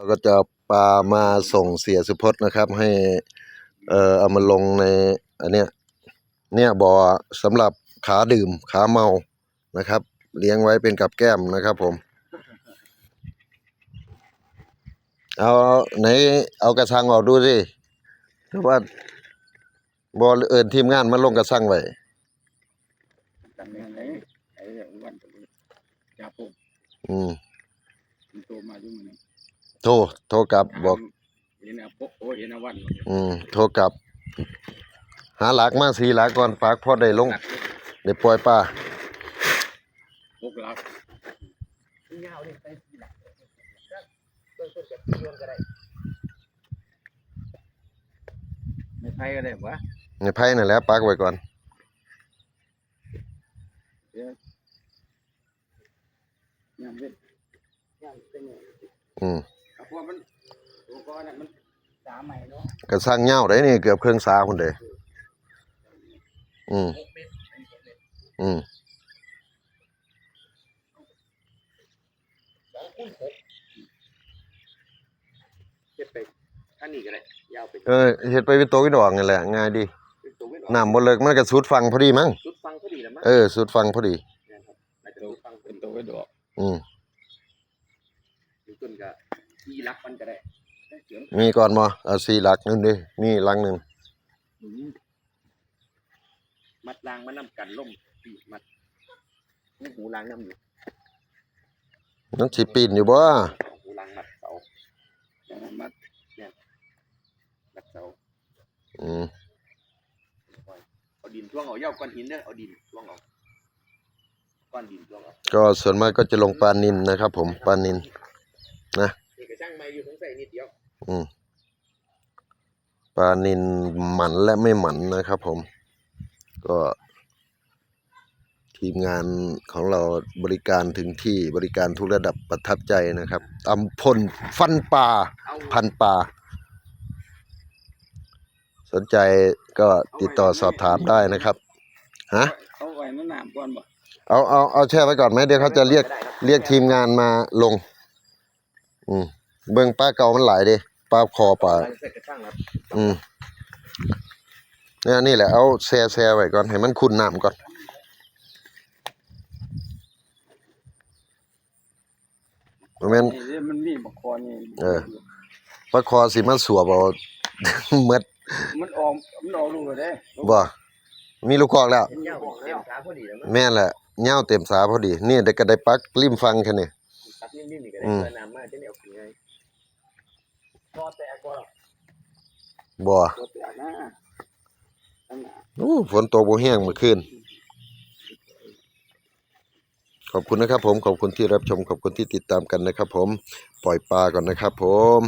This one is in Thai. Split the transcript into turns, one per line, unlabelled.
เราก็จะปลามาส่งเสียสุพจน์นะครับ ให้เอ่อเอามาลงในอันเนี้ยเนี่ยบ่อสำหรับขาดื่มขาเมานะครับ เลี้ยงไว้เป็นกับแก้มนะครับผม เอาไหนเอากระชังออกดูสิหรือว่าบอเอินทีมงานมาลงกระชังไว้
อ้ไอ้วันตะวันจับผม
อืม
มันโตมาอยู่มัน
โทรโทรกลับบอก
เห็นอะโปโอเห็นอะวัน
อืมโทรกลับ หาหลักมาสีหลักก่อนปากพอได้ลง
หลัก
ได้ปล่อยปลา
หกหลัก
ยาวเลยไปทีหลังเบื้องต้นจะเรื่องก็ได้
ไม่ไพ่ก็ได้วะ
ในไพ่นั่นแหละปักไว้ก่อน
ยามเว้น
ย่างเป็นเนี่ย
อืม
เพราะว่ามันตัวก้อนน่ะมัน
สามใหม่เนาะ
กระชังเหย้าได้นี่เกือบเครื่องสาพุ่นเด้อืม
หกเมตรอันนี้หกเมตร
อืม
สองคูณหกเจ็ดไปข้างนี้ก็ได้ยาวไป
เออเฮ็ดไปเป็นตัววิดอกนี่แหละง่ายดี
เป็นตัวเว้น
น้ำบ่เลิกมันก็สุดฟังพอดีมั้ง
ชุดฟังพอดีแล้วมั้ง
เออสุดฟังพอดี
นะครับน่าจะ
ตัว
ชุดฟัง
เป็นตัวไว้ดอก
อืม
ถึงต้นก็ ที่รักมันก็ได้เสริม
มีก่อนบ่เอาสี่หลักนึงดิมีหลังหนึง
มัดรางมันนำกันล่มปีมัดนี่หูรางน้ำอยู่
มันสิปีนอยู่บ่
หูรางมัดเสา
อย่างนั้นมัด
มัดเสา
อืม
เอาดินท่วงเอาเย้าก้อนหินเด้อเอาดินท่วงเอาก้อนดินท่วงเอา
ก็ส่วนมากก็จะลงปลานินนะครับ ผมปลานิน
นี่ก็ช่างไม้อยู่ของใส่ นิดเดียว
อืมปลานินหมันและไม่หมันนะครับผม ก็ทีมงานของเราบริการถึงที่บริการทุกระดับประทับใจนะครับตำพลฟันปลา
เอา
พันปลาสนใจก็ติดต่อสอบถามได้นะครับฮะ
เอาไว้ในน้ำก่อนบ่
เอาเอาเอาแช่ไว้ก่อนไหมเดี๋ยวเขาจะเรียก
ได้ครับ
เรียกทีมงานมาลง อืม เบิ่งปลาเก่ามันหลายเดิปลาคอปลา
เอาใส่กระชังครับ
อืมเนี่ยนี่แหละเอาแช่แช่ไว้ก่อนให้มันขุ่นน้ำก่อนบ่แม่น
นี่มันมีบักคอนี่
เออปลาคอสิมาสัวบ่เมด
มันออกมันออกลูกเลยเด้
บ่มีลูกกอกแล้ว
เจ้าเต็มขาพอดีแล้วมั้ง
แม่นแหละเหย้าเต็มสาพอดี นี่ได้ก็ได้ปักริมฟังแค่นี้
ตัดนิ่มๆนี่ก็ได้
อืม
เพื่ อน้ำมากจะได้เอาขึ้นไงพอแต่ก็
บ่
ตัวเตี้ยนะตั้งหน้า
อู้ฝนตกบ่แห้งเมื่อคืนขอบคุณนะครับผมขอบคุณที่รับชมขอบคุณที่ติดตามกันนะครับผมปล่อยปลาก่อนนะครับผม